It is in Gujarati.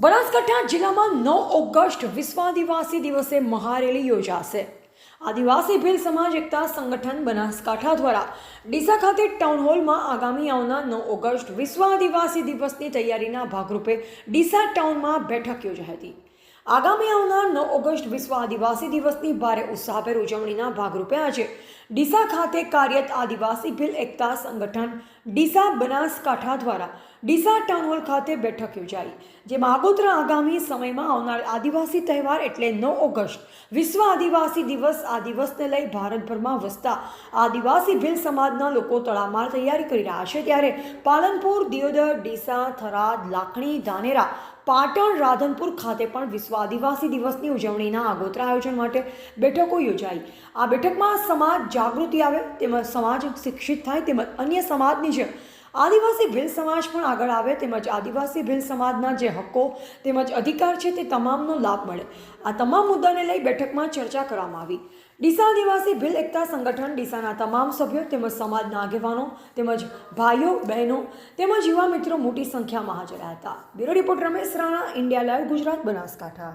બનાસકાંઠા જિલ્લામાં નવ ઓગસ્ટ વિશ્વ આદિવાસી દિવસે મહારેલી યોજાશે. આદિવાસી ભીલ સમાજ એકતા સંગઠન બનાસકાંઠા દ્વારા ડીસા ખાતે ટાઉન હોલમાં આગામી આવનાર નવ ઓગસ્ટ વિશ્વ આદિવાસી દિવસની તૈયારીના ભાગરૂપે ડીસા ટાઉનમાં બેઠક યોજાઈ હતી. આગામી આવનાર નવ ઓગસ્ટ વિશ્વ આદિવાસી દિવસની ભારે ઉત્સાહભેર ઉજવણીના ભાગરૂપે આજે ડીસા ખાતે કાર્યરત આદિવાસી ભીલ એકતા સંગઠન ડીસા બનાસકાંઠા દ્વારા ડીસા ટાઉન હોલ ખાતે બેઠક યોજાઈ, જેમાં આગોતરા આગામી સમયમાં આવનાર આદિવાસી તહેવાર એટલે નવ ઓગસ્ટ, વિશ્વ આદિવાસી દિવસ આ દિવસને લઈ ભારતભરમાં વસતા આદિવાસી ભીલ સમાજના લોકો તડામાર તૈયારી કરી રહ્યા છે. ત્યારે પાલનપુર, દિયોદર, ડીસા, થરાદ, લાખણી, ધાનેરા, પાટણ, રાધનપુર ખાતે પણ વિશ્વ આદિવાસી દિવસની ઉજવણીના આગોતરા આયોજન માટે બેઠકો યોજાઈ. આ બેઠકમાં સમાજ જાગૃતિ આવે, તેમજ સમાજ શિક્ષિત થાય, તેમજ અન્ય સમાજની જેમ આદિવાસી ભીલ સમાજ પણ આગળ આવે તેમજ આદિવાસી ભીલ સમાજના જે હક્કો તેમજ અધિકાર છે તે તમામનો લાભ મળે. આ તમામ મુદ્દાને લઈ બેઠકમાં ચર્ચા કરવામાં આવી. ડીસા આદિવાસી ભીલ એકતા સંગઠન ડીસાના તમામ સભ્યો તેમજ સમાજના આગેવાનો તેમજ ભાઈઓ, બહેનો તેમજ યુવા મિત્રો મોટી સંખ્યામાં હાજર હતા. Bureau report Ramesh Rana, India live, Gujarat Banaskantha.